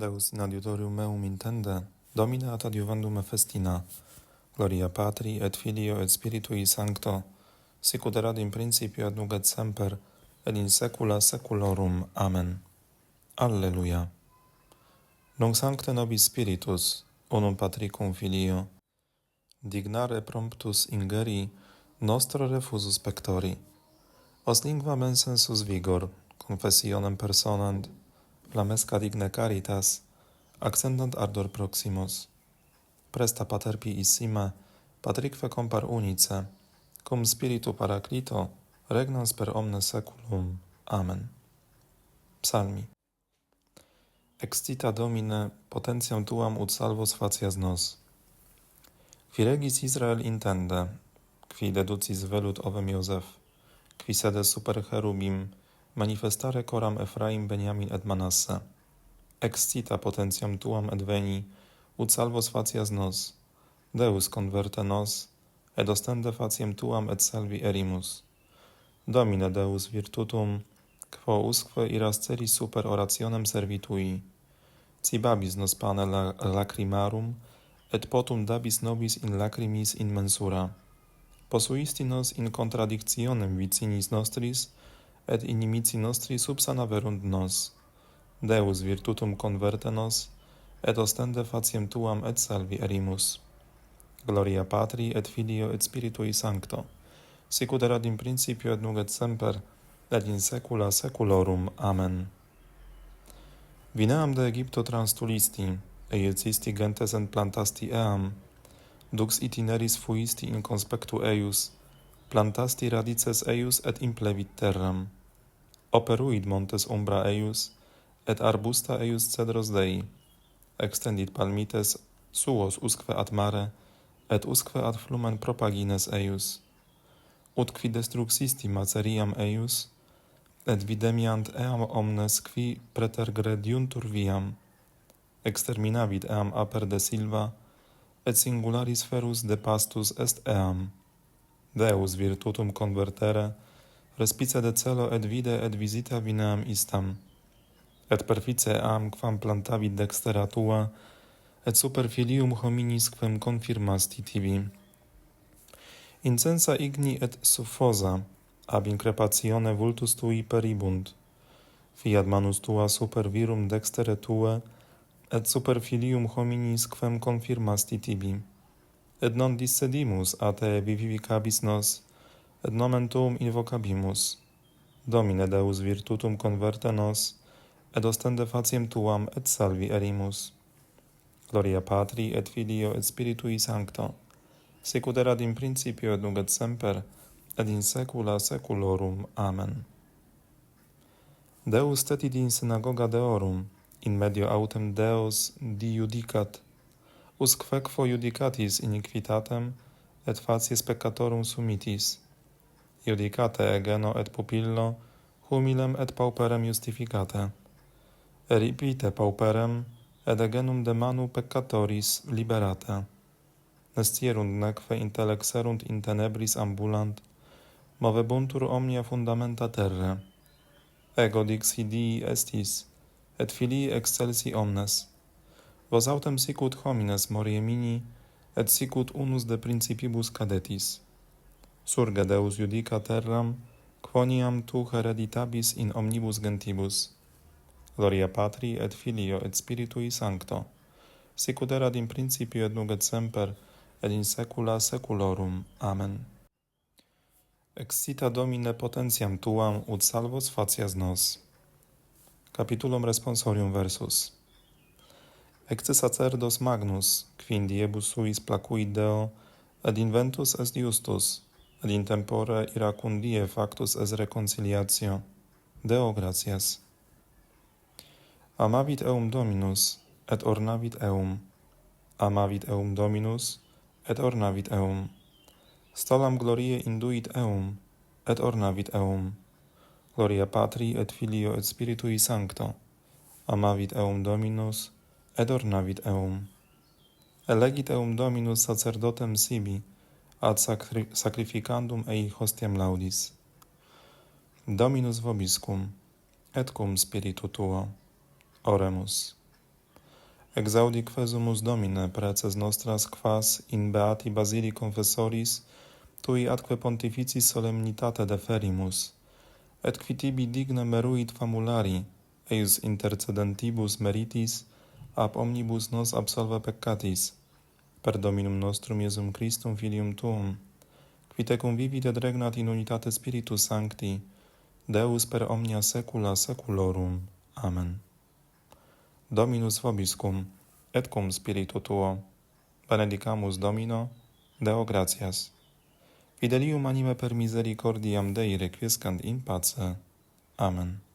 Deus in adiutorium meum intende, Domine ad adiuvandum festina, gloria Patri et Filio et Spiritui Sancto, sicut erat in principio et nunc et semper, et in saecula saeculorum. Amen. Alleluia. Nunc sancte nobis Spiritus, unum Patri cum Filio, dignare promptus ingeri, nostro refusus pectori. Os lingua mensensus vigor, confessionem personant, flamesca digne caritas, accentant ardor proximos. Presta pater piissime, patrique compar unice, cum spiritu paraclito, regnans per omne saeculum. Amen. Psalmi. Excita Domine potentiam tuam ut salvos facias nos. Qui regis Israel intende, qui deducis velut ovem Iosef, qui sede super cherubim, manifestare coram Ephraim Beniamin et Manasse. Excita potentiam tuam et veni, ut salvos facias nos, Deus converte nos, et ostende faciem tuam et salvi erimus. Domine Deus virtutum, quo usque iras celi super orationem servitui, cibabis nos pane lacrimarum, et potum dabis nobis in lacrimis in mensura. Posuisti nos in contradictionem vicinis nostris, et inimici nostri subsana verunt nos. Deus virtutum converte nos, et ostende faciem tuam et salvi erimus. Gloria Patri et Filio et Spiritui Sancto, sicut erat in principio et nunc et semper, et in saecula saeculorum. Amen. Vineam de Egypto transtulisti, eiecisti gentes en plantasti eam, dux itineris fuisti in conspectu eius, plantasti radices eius et implevit terram. Operuit montes umbra eius, et arbusta eius cedros Dei. Extendit palmites suos usque ad mare, et usque ad flumen propagines eius. Ut qui destruxisti maceriam eius, et videmiant eam omnes qui pretergrediuntur viam, exterminavit eam aper de silva, et singularis ferus de pastus est eam. Deus virtutum convertere, respice de celo et vide et visita vineam istam, et perfice eam quam plantavit dextera tua, et super filium hominis quem confirmasti tibi. Incensa igni et suffosa, ab increpatione vultus tui peribunt, fiat manus tua super virum dextere tue, et super filium hominis quem confirmasti tibi. et non dissedimus a te vivificabis nos, et nomen tuum invocabimus. Domine Deus virtutum converte nos, et ostende faciem tuam et salvi erimus. Gloria Patri et Filio et Spiritui Sancto, sicut erat in principio et nunc et semper, et in saecula saeculorum. Amen. Deus tetit in synagoga Deorum, in medio autem Deos diudicat, usque judicatis iniquitatem et facies peccatorum sumitis. Judicate egeno et pupillo, humilem et pauperem justificate. Eripite pauperem, et egenum de manu peccatoris liberate. Nestierunt neque intelexerunt in tenebris ambulant, movebuntur omnia fundamenta terre. Ego dixi dii estis, et filii excelsi omnes. Vos autem sicut homines moriemini, et sicut unus de principibus cadetis. Surge Deus judica terram, quoniam tu hereditabis in omnibus gentibus. Gloria Patri et Filio et Spiritui Sancto, sicut erat in principio et nunc et semper, et in saecula saeculorum. Amen. Excita Domine potentiam tuam ut salvos facias nos. Capitulum responsorium versus. Ecce sacerdos magnus, qui in diebus suis placuit Deo, et inventus est justus, et in tempore iracundie factus est reconciliatio. Deo gratias. Amavit eum Dominus, et ornavit eum. Amavit eum Dominus, et ornavit eum. Stolam gloriae induit eum, et ornavit eum. Gloria Patri et Filio et Spiritui Sancto. Amavit eum Dominus, et ornavit eum. Elegit eum Dominus sacerdotem sibi, ad sacri sacrificandum ei hostiam laudis. Dominus vobiscum, et cum spiritu tuo. Oremus. exaudi quesumus Domine preces nostras quas in beati basili confessoris tui atque pontificis solemnitate deferimus, et qui tibi digne meruit famulari, eius intercedentibus meritis, ab omnibus nos absolve peccatis, per Dominum nostrum Iesum Christum filium tuum, qui tecum vivit et regnat in unitate Spiritus Sancti, Deus per omnia saecula saeculorum. Amen. Dominus vobiscum, et cum spiritu tuo, benedicamus Domino, Deo gratias. Fidelium anime per misericordiam Dei requiescant in pace. Amen.